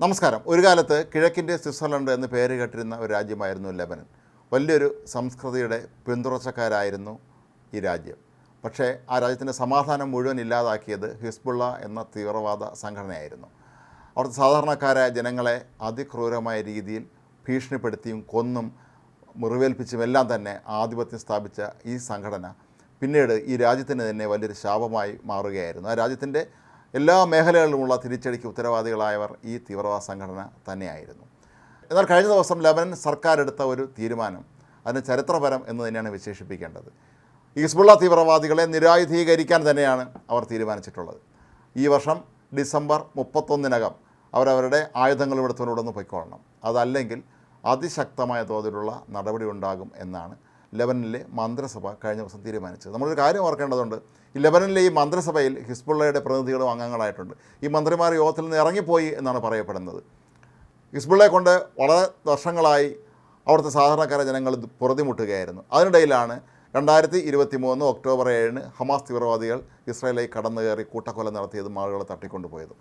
നമസ്കാരം. ഒരു കാലത്ത് കിഴക്കിന്റെ സ്വിറ്റ്സർലൻഡ് എന്ന് പേര് കേട്ടിരുന്ന ഒരു രാജ്യമായിരുന്നു ലെബനൻ. വലിയൊരു സംസ്കൃതിയുടെ പിന്തുടർച്ചക്കാരായിരുന്നു ഈ രാജ്യം. പക്ഷേ ആ രാജ്യത്തിന്റെ സമാധാനം മുഴുവൻ ഇല്ലാതാക്കിയത് ഹിസ്ബുള്ള എന്ന തീവ്രവാദ സംഘടനയായിരുന്നു. അവിടുത്തെ സാധാരണക്കാരായ ജനങ്ങളെ അതിക്രൂരമായ രീതിയിൽ ഭീഷണിപ്പെടുത്തിയും കൊന്നും മുറിവേൽപ്പിച്ചും എല്ലാം തന്നെ ആധിപത്യം സ്ഥാപിച്ച ഈ സംഘടന പിന്നീട് ഈ രാജ്യത്തിന് തന്നെ വലിയൊരു ശാപമായി മാറുകയായിരുന്നു. ആ രാജ്യത്തിന്റെ എല്ലാ മേഖലകളിലുമുള്ള തിരിച്ചടിക്ക് ഉത്തരവാദികളായവർ ഈ തീവ്രവാദ സംഘടന തന്നെയായിരുന്നു. എന്നാൽ കഴിഞ്ഞ ദിവസം ലബനൻ സർക്കാർ എടുത്ത ഒരു തീരുമാനം അതിന് ചരിത്രപരം എന്ന് തന്നെയാണ് വിശേഷിപ്പിക്കേണ്ടത്. ഹിസ്ബുള്ള തീവ്രവാദികളെ നിരായുധീകരിക്കാൻ തന്നെയാണ് അവർ തീരുമാനിച്ചിട്ടുള്ളത്. ഈ വർഷം ഡിസംബർ മുപ്പത്തൊന്നിനകം അവരവരുടെ ആയുധങ്ങൾ ഇവിടുത്തോടൊന്ന് പൊയ്ക്കൊള്ളണം. അതല്ലെങ്കിൽ അതിശക്തമായ തോതിലുള്ള നടപടി ഉണ്ടാകും എന്നാണ് ലെബനനിലെ മന്ത്രിസഭ കഴിഞ്ഞ ദിവസം തീരുമാനിച്ചത്. നമ്മളൊരു കാര്യം ഓർക്കേണ്ടതുണ്ട് ഈ ലെബനനിലെ ഈ മന്ത്രിസഭയിൽ ഹിസ്ബുള്ളയുടെ പ്രതിനിധികളും അംഗങ്ങളായിട്ടുണ്ട്. ഈ മന്ത്രിമാർ യോഗത്തിൽ നിന്ന് ഇറങ്ങിപ്പോയി എന്നാണ് പറയപ്പെടുന്നത്. ഹിസ്ബുള്ളയെ കൊണ്ട് വളരെ വർഷങ്ങളായി അവിടുത്തെ സാധാരണക്കാരെ ജനങ്ങൾ പുറതിമുട്ടുകയായിരുന്നു. അതിനിടയിലാണ് രണ്ടായിരത്തി ഇരുപത്തി മൂന്ന് ഒക്ടോബർ ഏഴിന് ഹമാസ് തീവ്രവാദികൾ ഇസ്രായേലിലേക്ക് കടന്നു കയറി കൂട്ടക്കൊല നടത്തിയതും ആളുകളെ തട്ടിക്കൊണ്ടുപോയതും.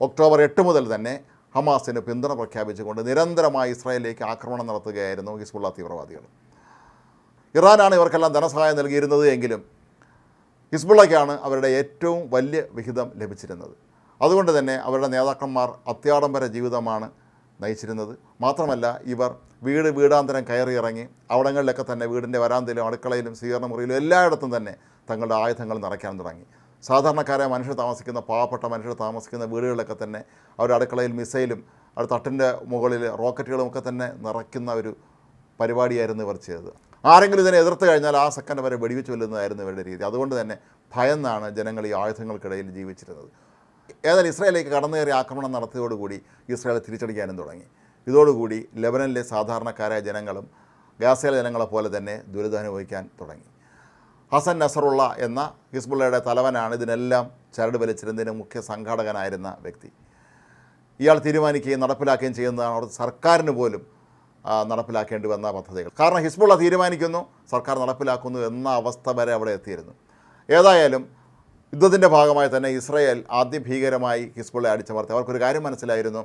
ഒക്ടോബർ എട്ട് മുതൽ തന്നെ ഹമാസിന് പിന്തുണ പ്രഖ്യാപിച്ചുകൊണ്ട് നിരന്തരമായി ഇസ്രായേലിലേക്ക് ആക്രമണം നടത്തുകയായിരുന്നു ഹിസ്ബുള്ള തീവ്രവാദികൾ. ഇറാനാണ് ഇവർക്കെല്ലാം ധനസഹായം നൽകിയിരുന്നത് എങ്കിലും ഹിസ്ബുള്ളയ്ക്കാണ് അവരുടെ ഏറ്റവും വലിയ വിഹിതം ലഭിച്ചിരുന്നത്. അതുകൊണ്ട് തന്നെ അവരുടെ നേതാക്കന്മാർ അത്യാഡംബര ജീവിതമാണ് നയിച്ചിരുന്നത്. മാത്രമല്ല ഇവർ വീട് വീടാന്തരം കയറി ഇറങ്ങി അവിടങ്ങളിലൊക്കെ തന്നെ വീടിന്റെ വരാന്തയിലും അടുക്കളയിലും സ്വീകരണ മുറിയിലും എല്ലായിടത്തും തന്നെ തങ്ങളുടെ ആയുധങ്ങൾ നിറയ്ക്കാൻ തുടങ്ങി. സാധാരണക്കാരായ മനുഷ്യർ താമസിക്കുന്ന പാവപ്പെട്ട മനുഷ്യർ താമസിക്കുന്ന വീടുകളിലൊക്കെ തന്നെ അവരുടെ അടുക്കളയിൽ മിസൈലും അവർ തട്ടിന്റെ മുകളിൽ റോക്കറ്റുകളും ഒക്കെ തന്നെ നിറയ്ക്കുന്ന ഒരു പരിപാടിയായിരുന്നു ഇവർ ചെയ്തത്. ആരെങ്കിലും ഇതിനെ എതിർത്ത് കഴിഞ്ഞാൽ ആ സെക്കൻഡ് വരെ വെടിവെച്ച് കൊല്ലുന്നതായിരുന്നു ഇവരുടെ രീതി. അതുകൊണ്ട് തന്നെ ഭയന്നാണ് ജനങ്ങൾ ഈ ആയുധങ്ങൾക്കിടയിൽ ജീവിച്ചിരുന്നത്. ഏതായാലും ഇസ്രായേലിലേക്ക് കടന്നു കയറി ആക്രമണം നടത്തിയതോടുകൂടി ഇസ്രായേൽ തിരിച്ചടിക്കാനും തുടങ്ങി. ഇതോടുകൂടി ലെബനനിലെ സാധാരണക്കാരായ ജനങ്ങളും ഗാസയിലെ ജനങ്ങളെ പോലെ തന്നെ ദുരിതമനുഭവിക്കാൻ തുടങ്ങി. ഹസൻ നസറുള്ള എന്ന ഹിസ്ബുള്ളയുടെ തലവനാണ് ഇതിനെല്ലാം ചരട് വലിച്ചിരുന്നതിന് മുഖ്യ സംഘാടകനായിരുന്ന വ്യക്തി. ഇയാൾ തീരുമാനിക്കുകയും നടപ്പിലാക്കുകയും ചെയ്യുന്നതാണ് അവർ സർക്കാരിന് പോലും നടപ്പിലാക്കേണ്ടി വന്ന പദ്ധതികൾ. കാരണം ഹിസ്ബുള്ള തീരുമാനിക്കുന്നു സർക്കാർ നടപ്പിലാക്കുന്നു എന്ന അവസ്ഥ വരെ അവിടെ എത്തിയിരുന്നു. ഏതായാലും യുദ്ധത്തിന്റെ ഭാഗമായി തന്നെ ഇസ്രയേൽ ആദ്യം ഭീകരമായി ഹിസ്ബുള്ളയെ അടിച്ചമർത്തി. അവർക്കൊരു കാര്യം മനസ്സിലായിരുന്നു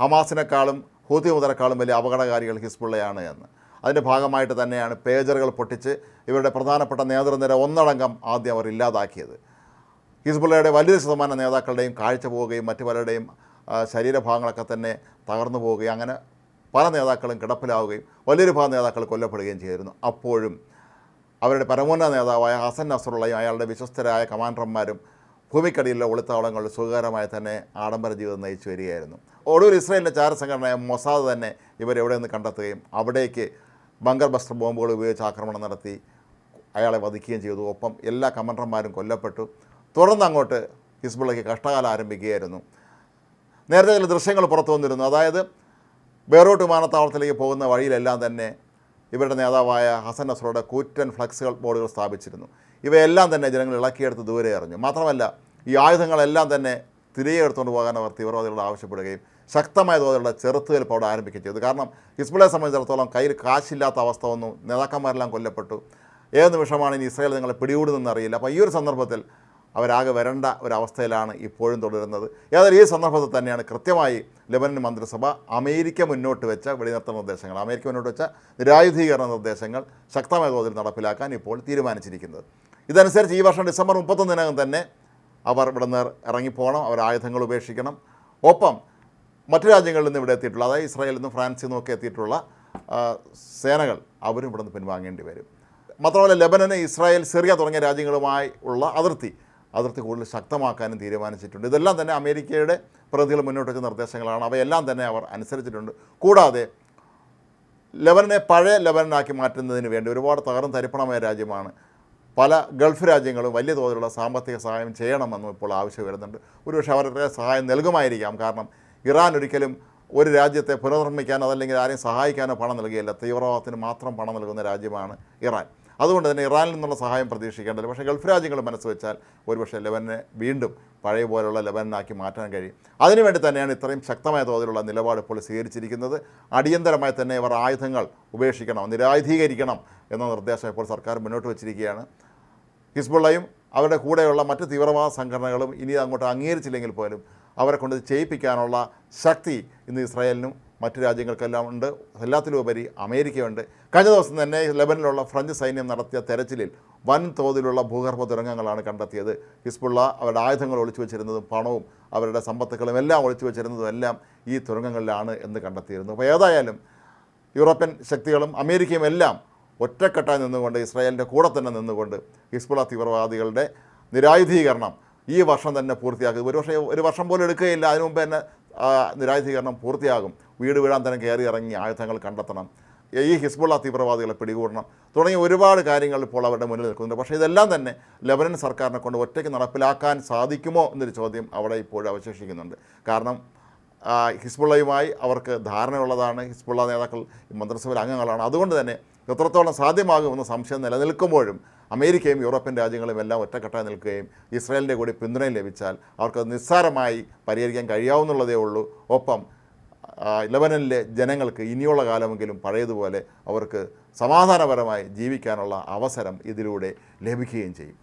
ഹമാസിനേക്കാളും ഹൂതി മുതലേക്കാളും വലിയ അപകടകാരികൾ ഹിസ്ബുള്ളയാണ് എന്ന്. അതിന്റെ ഭാഗമായിട്ട് തന്നെയാണ് പേജറുകൾ പൊട്ടിച്ച് ഇവരുടെ പ്രധാനപ്പെട്ട നേതൃനിര ഒന്നടങ്കം ആദ്യം അവർ ഇല്ലാതാക്കിയത്. ഹിസ്ബുള്ളയുടെ വലിയൊരു ശതമാനം നേതാക്കളുടെയും കാഴ്ച പോവുകയും മറ്റു പലരുടെയും ശരീരഭാഗങ്ങളൊക്കെ തന്നെ തകർന്നു പോവുകയും അങ്ങനെ പല നേതാക്കളും കിടപ്പിലാവുകയും വലിയൊരു ഭാഗം നേതാക്കൾ കൊല്ലപ്പെടുകയും ചെയ്തിരുന്നു. അപ്പോഴും അവരുടെ പരമോന്നത നേതാവായ ഹസൻ നസറുള്ളയും അയാളുടെ വിശ്വസ്തരായ കമാൻഡർമാരും ഭൂമിക്കടിയിലെ ഒളിത്താവളങ്ങൾ സുഖകരമായി തന്നെ ആഡംബര ജീവിതം നയിച്ചു വരികയായിരുന്നു. ഒടുവിൽ ഇസ്രായേലിന്റെ ചാരസംഘടനയായ മൊസാദ് തന്നെ ഇവരെവിടെ നിന്ന് കണ്ടെത്തുകയും അവിടേക്ക് ബങ്കർ ബസ്റ്റർ ബോംബുകൾ ഉപയോഗിച്ച് ആക്രമണം നടത്തി അയാളെ വധിക്കുകയും ചെയ്തു. ഒപ്പം എല്ലാ കമാൻഡർമാരും കൊല്ലപ്പെട്ടു. തുടർന്ന് അങ്ങോട്ട് ഹിസ്ബുള്ളയ്ക്ക് കഷ്ടകാലം ആരംഭിക്കുകയായിരുന്നു. നേരത്തെ ചില ദൃശ്യങ്ങൾ പുറത്തു വന്നിരുന്നു. അതായത് ബെയ്റൂട്ട് വിമാനത്താവളത്തിലേക്ക് പോകുന്ന വഴിയിലെല്ലാം തന്നെ ഇവരുടെ നേതാവായ ഹസൻ നസറുടെ കൂറ്റൻ ഫ്ലക്സുകൾ ബോർഡുകൾ സ്ഥാപിച്ചിരുന്നു. ഇവയെല്ലാം തന്നെ ജനങ്ങൾ ഇളക്കിയെടുത്ത് ദൂരെ എറിഞ്ഞു. മാത്രമല്ല ഈ ആയുധങ്ങളെല്ലാം തന്നെ തിരികെ എടുത്തുകൊണ്ട് പോകാൻ അവർ തീവ്രവാദികളോട് ആവശ്യപ്പെടുകയും ശക്തമായ തോതിലുള്ള ചെറുത്തുകൽപ്പ് അവിടെ ആരംഭിക്കുകയും ചെയ്തു. കാരണം ഹിസ്ബുളെ സംബന്ധിച്ചിടത്തോളം കയ്യിൽ കാശില്ലാത്ത അവസ്ഥ വന്നു. നേതാക്കന്മാരെല്ലാം കൊല്ലപ്പെട്ടു. ഏത് നിമിഷമാണ് ഇനി ഇസ്രായേൽ നിങ്ങളെ പിടികൂടുന്നതെന്ന് അറിയില്ല. അപ്പോൾ ഈ ഒരു സന്ദർഭത്തിൽ അവരാകെ വരേണ്ട ഒരവസ്ഥയിലാണ് ഇപ്പോഴും തുടരുന്നത്. ഏതായാലും ഈ സന്ദർഭത്തിൽ തന്നെയാണ് കൃത്യമായി ലെബനൻ മന്ത്രിസഭ അമേരിക്ക മുന്നോട്ട് വെച്ച വെടിനിർത്തൽ നിർദ്ദേശങ്ങൾ അമേരിക്ക മുന്നോട്ട് വെച്ച നിരായുധീകരണ നിർദ്ദേശങ്ങൾ ശക്തമായ തോതിൽ നടപ്പിലാക്കാൻ ഇപ്പോൾ തീരുമാനിച്ചിരിക്കുന്നത്. ഇതനുസരിച്ച് ഈ വർഷം ഡിസംബർ മുപ്പത്തൊന്നിനകം തന്നെ അവർ ഇവിടെ നിന്ന് ഇറങ്ങിപ്പോകണം അവർ ആയുധങ്ങൾ ഉപേക്ഷിക്കണം. ഒപ്പം മറ്റു രാജ്യങ്ങളിൽ നിന്ന് ഇവിടെ എത്തിയിട്ടുള്ള അതായത് ഇസ്രായേലിൽ നിന്നും ഫ്രാൻസിൽ നിന്നും ഒക്കെ എത്തിയിട്ടുള്ള സേനകൾ അവരും ഇവിടെ നിന്ന് പിൻവാങ്ങേണ്ടി വരും. മാത്രമല്ല ലെബനന് ഇസ്രായേൽ സിറിയ തുടങ്ങിയ രാജ്യങ്ങളുമായി ഉള്ള അതിർത്തി അതിർത്തി കൂടുതൽ ശക്തമാക്കാനും തീരുമാനിച്ചിട്ടുണ്ട്. ഇതെല്ലാം തന്നെ അമേരിക്കയുടെ പ്രതികൾ മുന്നോട്ട് വെച്ച നിർദ്ദേശങ്ങളാണ്. അവയെല്ലാം തന്നെ അവർ അനുസരിച്ചിട്ടുണ്ട്. കൂടാതെ ലെബനനെ പഴയ ലെബനനാക്കി മാറ്റുന്നതിന് വേണ്ടി ഒരുപാട് തകർന്ന് തരിപ്പണമായ രാജ്യമാണ്. പല ഗൾഫ് രാജ്യങ്ങളും വലിയ തോതിലുള്ള സാമ്പത്തിക സഹായം ചെയ്യണമെന്നും ഇപ്പോൾ ആവശ്യം വരുന്നുണ്ട്. ഒരുപക്ഷെ അവരുടെ സഹായം നൽകുമായിരിക്കാം. കാരണം ഇറാൻ ഒരിക്കലും ഒരു രാജ്യത്തെ പുനർനിർമ്മിക്കാനോ അതല്ലെങ്കിൽ ആരെയും സഹായിക്കാനോ പണം നൽകിയില്ല തീവ്രവാദത്തിന് മാത്രം പണം നൽകുന്ന രാജ്യമാണ് ഇറാൻ. അതുകൊണ്ട് തന്നെ ഇറാനിൽ നിന്നുള്ള സഹായം പ്രതീക്ഷിക്കേണ്ടത് പക്ഷേ ഗൾഫ് രാജ്യങ്ങൾ മനസ്സ് വെച്ചാൽ ഒരുപക്ഷെ ലെബനെ വീണ്ടും പഴയ പോലെയുള്ള ലെബനാക്കി മാറ്റാൻ കഴിയും. അതിനുവേണ്ടി തന്നെയാണ് ഇത്രയും ശക്തമായ തോതിലുള്ള നിലപാട് ഇപ്പോൾ സ്വീകരിച്ചിരിക്കുന്നത്. അടിയന്തരമായി തന്നെ ഇവർ ആയുധങ്ങൾ ഉപേക്ഷിക്കണം നിരായുധീകരിക്കണം എന്ന നിർദ്ദേശം ഇപ്പോൾ സർക്കാർ മുന്നോട്ട് വച്ചിരിക്കുകയാണ്. ഹിസ്ബുള്ളയും അവരുടെ കൂടെയുള്ള മറ്റ് തീവ്രവാദ സംഘടനകളും ഇനി അങ്ങോട്ട് അംഗീകരിച്ചില്ലെങ്കിൽ പോലും അവരെ കൊണ്ട് ചെയ്യിപ്പിക്കാനുള്ള ശക്തി ഇന്ന് ഇസ്രായേലിനും മറ്റു രാജ്യങ്ങൾക്കെല്ലാം ഉണ്ട്. എല്ലാത്തിലുപരി അമേരിക്കയുണ്ട്. കഴിഞ്ഞ ദിവസം തന്നെ ലെബനിലുള്ള ഫ്രഞ്ച് സൈന്യം നടത്തിയ തെരച്ചിലിൽ വൻ തോതിലുള്ള ഭൂഗർഭ തുരങ്കങ്ങളാണ് കണ്ടെത്തിയത്. ഹിസ്ബുള്ള അവരുടെ ആയുധങ്ങൾ ഒളിച്ചു വെച്ചിരുന്നതും പണവും അവരുടെ സമ്പത്തുക്കളും എല്ലാം ഒളിച്ചു വെച്ചിരുന്നതും എല്ലാം ഈ തുരങ്കങ്ങളിലാണ് എന്ന് കണ്ടെത്തിയിരുന്നു. അപ്പോൾ ഏതായാലും യൂറോപ്യൻ ശക്തികളും അമേരിക്കയും എല്ലാം ഒറ്റക്കെട്ടായി നിന്നുകൊണ്ട് ഇസ്രായേലിന്റെ കൂടെ തന്നെ നിന്നുകൊണ്ട് ഹിസ്ബുള തീവ്രവാദികളുടെ നിരായുധീകരണം ഈ വർഷം തന്നെ പൂർത്തിയാക്കുക ഒരു വർഷം ഒരു വർഷം പോലും എടുക്കുകയില്ല. അതിനു മുമ്പ് തന്നെ നിരായുധീകരണം പൂർത്തിയാകും. വീട് വീടാൻ തന്നെ കയറി ഇറങ്ങി ആയുധങ്ങൾ കണ്ടെത്തണം. ഈ ഹിസ്ബുള്ള തീവ്രവാദികളെ പിടികൂടണം തുടങ്ങിയ ഒരുപാട് കാര്യങ്ങൾ ഇപ്പോൾ അവരുടെ മുന്നിൽ നിൽക്കുന്നുണ്ട്. പക്ഷേ ഇതെല്ലാം തന്നെ ലെബനൻ സർക്കാരിനെ കൊണ്ട് ഒറ്റയ്ക്ക് നടപ്പിലാക്കാൻ സാധിക്കുമോ എന്നൊരു ചോദ്യം അവിടെ ഇപ്പോഴും അവശേഷിക്കുന്നുണ്ട്. കാരണം ഹിസ്ബുള്ളയുമായി അവർക്ക് ധാരണയുള്ളതാണ്. ഹിസ്ബുള്ള നേതാക്കൾ മന്ത്രിസഭയിലെ അംഗങ്ങളാണ്. അതുകൊണ്ട് തന്നെ എത്രത്തോളം സാധ്യമാകുമെന്ന സംശയം നിലനിൽക്കുമ്പോഴും അമേരിക്കയും യൂറോപ്യൻ രാജ്യങ്ങളും എല്ലാം ഒറ്റക്കെട്ടായി നിൽക്കുകയും ഇസ്രായേലിന്റെ കൂടി പിന്തുണയും ലഭിച്ചാൽ അവർക്ക് നിസ്സാരമായി പരിഹരിക്കാൻ കഴിയാവുന്നുള്ളതേ ഉള്ളൂ. ഒപ്പം ആ, ജനങ്ങൾക്ക് ഇനിയുള്ള കാലമെങ്കിലും പഴയതുപോലെ അവർക്ക് സമാധാനപരമായി ജീവിക്കാനുള്ള അവസരം ഇതിലൂടെ ലഭിക്കുകയും ചെയ്യും.